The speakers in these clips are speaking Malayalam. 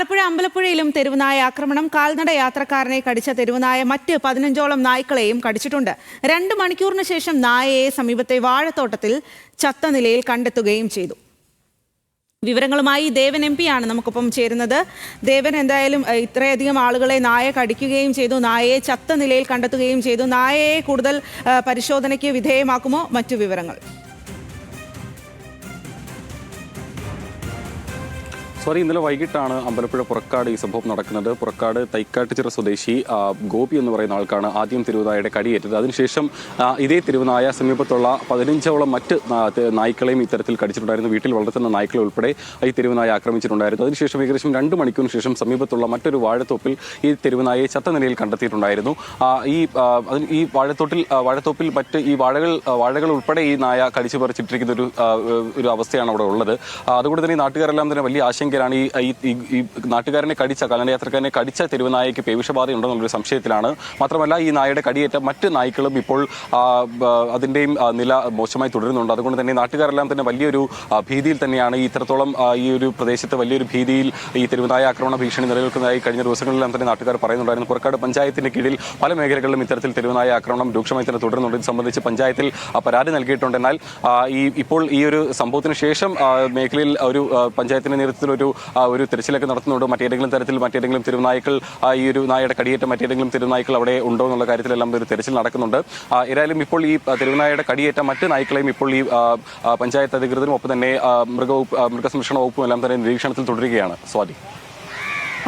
ആലപ്പുഴ അമ്പലപ്പുഴയിലും തെരുവുനായ ആക്രമണം കാൽനട യാത്രക്കാരനെ കടിച്ച തെരുവുനായ മറ്റ് പതിനഞ്ചോളം നായ്ക്കളെയും കടിച്ചിട്ടുണ്ട്. രണ്ട് മണിക്കൂറിന് ശേഷം നായയെ സമീപത്തെ വാഴത്തോട്ടത്തിൽ ചത്ത നിലയിൽ കണ്ടെത്തുകയും ചെയ്തു. വിവരങ്ങളുമായി ദേവൻ എം ആണ് നമുക്കൊപ്പം ചേരുന്നത്. ദേവൻ എന്തായാലും ഇത്രയധികം ആളുകളെ നായ കടിക്കുകയും ചെയ്തു. നായയെ ചത്ത നിലയിൽ കണ്ടെത്തുകയും ചെയ്തു. നായയെ കൂടുതൽ പരിശോധനയ്ക്ക് വിധേയമാക്കുമോ? മറ്റു വിവരങ്ങൾ. സോറി ഇന്നലെ വൈകിട്ടാണ് അമ്പലപ്പുഴ പുറക്കാട് ഈ സംഭവം നടക്കുന്നത്. പുറക്കാട് തൈക്കാട്ടുചിറ സ്വദേശി ഗോപി എന്ന് പറയുന്ന ആൾക്കാണ് ആദ്യം തിരുവനായയുടെ കടിയേറ്റത്. അതിനുശേഷം ഇതേ തിരുവനായ സമീപത്തുള്ള പതിനഞ്ചോളം മറ്റ് നായ്ക്കളെയും ഇത്തരത്തിൽ കടിച്ചിട്ടുണ്ടായിരുന്നു. വീട്ടിൽ വളർത്തുന്ന നായ്ക്കളെ ഉൾപ്പെടെ ഈ തിരുവനായ ആക്രമിച്ചിട്ടുണ്ടായിരുന്നു. അതിനുശേഷം ഏകദേശം രണ്ട് മണിക്കൂറിന് ശേഷം സമീപത്തുള്ള മറ്റൊരു വാഴത്തോപ്പിൽ ഈ തിരുവനായയെ ചത്ത നിലയിൽ കണ്ടെത്തിയിട്ടുണ്ടായിരുന്നു. ഈ ഈ വാഴത്തോട്ടിൽ വാഴത്തോപ്പിൽ മറ്റ് ഈ വാഴകൾ വാഴകൾ ഉൾപ്പെടെ ഈ നായ കടിച്ചു പറിച്ചിട്ടിരിക്കുന്ന ഒരു ഒരു അവസ്ഥയാണ് അവിടെ ഉള്ളത്. അതുകൊണ്ട് തന്നെ നാട്ടുകാരെല്ലാം തന്നെ വലിയ ആശങ്കയിലാണ് ഈ ഈ- ഈ നാട്ടുകാരനെ കടിച്ച കാൽനടയാത്രക്കാരനെ കടിച്ച തെരുവുനായയ്ക്ക് പേവിഷബാധ ഉണ്ടെന്നുള്ളൊരു സംശയത്തിലാണ്. മാത്രമല്ല ഈ നായയുടെ കടിയേറ്റ മറ്റ് നായ്ക്കളും ഇപ്പോൾ അതിന്റെയും നില മോശമായി തുടരുന്നുണ്ട്. അതുകൊണ്ട് തന്നെ നാട്ടുകാരെല്ലാം തന്നെ വലിയൊരു ഭീതിയിൽ തന്നെയാണ്. ഈ ഇത്രത്തോളം ഈ ഒരു പ്രദേശത്ത് വലിയൊരു ഭീതിയിൽ ഈ തെരുവുനായ ആക്രമണ ഭീഷണി നിലനിൽക്കുന്നതായി കഴിഞ്ഞ ദിവസങ്ങളിലെല്ലാം തന്നെ നാട്ടുകാർ പറയുന്നുണ്ടായിരുന്നു. പുറക്കാട് പഞ്ചായത്തിന്റെ കീഴിൽ പല മേഖലകളിലും ഇത്തരത്തിൽ തെരുവുനായ ആക്രമണം രൂക്ഷമായി തന്നെ തുടരുന്നുണ്ട്. ഇത് സംബന്ധിച്ച് പഞ്ചായത്തിൽ പരാതി നൽകിയിട്ടുണ്ട്. എന്നാൽ ഈ ഇപ്പോൾ ഈ ഒരു സംഭവത്തിന് ശേഷം മേഖലയിൽ ഒരു പഞ്ചായത്തിന്റെ നേതൃത്വത്തിൽ ഒരു ഒരു തിരച്ചിലൊക്കെ നടത്തുന്നുണ്ട്? മറ്റേതെങ്കിലും തരത്തിൽ മറ്റേതെങ്കിലും തിരുനായ്ക്കൾ ഈ ഒരു നായയുടെ കടിയേറ്റ മറ്റേതെങ്കിലും തിരുനായ്ക്കൾ അവിടെ ഉണ്ടോ എന്നുള്ള കാര്യത്തിലെല്ലാം ഒരു തിരച്ചിൽ നടക്കുന്നുണ്ട്. ഏതായാലും ഇപ്പോൾ ഈ തിരുനായയുടെ കടിയേറ്റ മറ്റ് നായ്ക്കളെയും ഇപ്പോൾ ഈ പഞ്ചായത്ത് അധികൃതരും ഒപ്പം തന്നെ മൃഗവകുപ്പ് മൃഗസംരക്ഷണ വകുപ്പും എല്ലാം തന്നെ നിരീക്ഷണത്തിൽ തുടരുകയാണ്. സ്വാതി.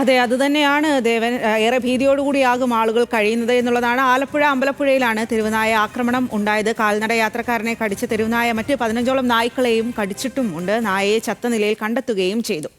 അതെ അതുതന്നെയാണ് ദേവൻ ഏറെ ഭീതിയോടുകൂടിയാകും ആളുകൾ കഴിയുന്നത് എന്നുള്ളതാണ്. ആലപ്പുഴ അമ്പലപ്പുഴയിലാണ് തെരുവുനായ ആക്രമണം ഉണ്ടായത്. കാൽനട യാത്രക്കാരനെ കടിച്ച തെരുവുനായ മറ്റ് പതിനഞ്ചോളം നായ്ക്കളെയും കടിച്ചിട്ടും ഉണ്ട് നായയെ ചത്ത നിലയിൽ കണ്ടെത്തുകയും ചെയ്തു.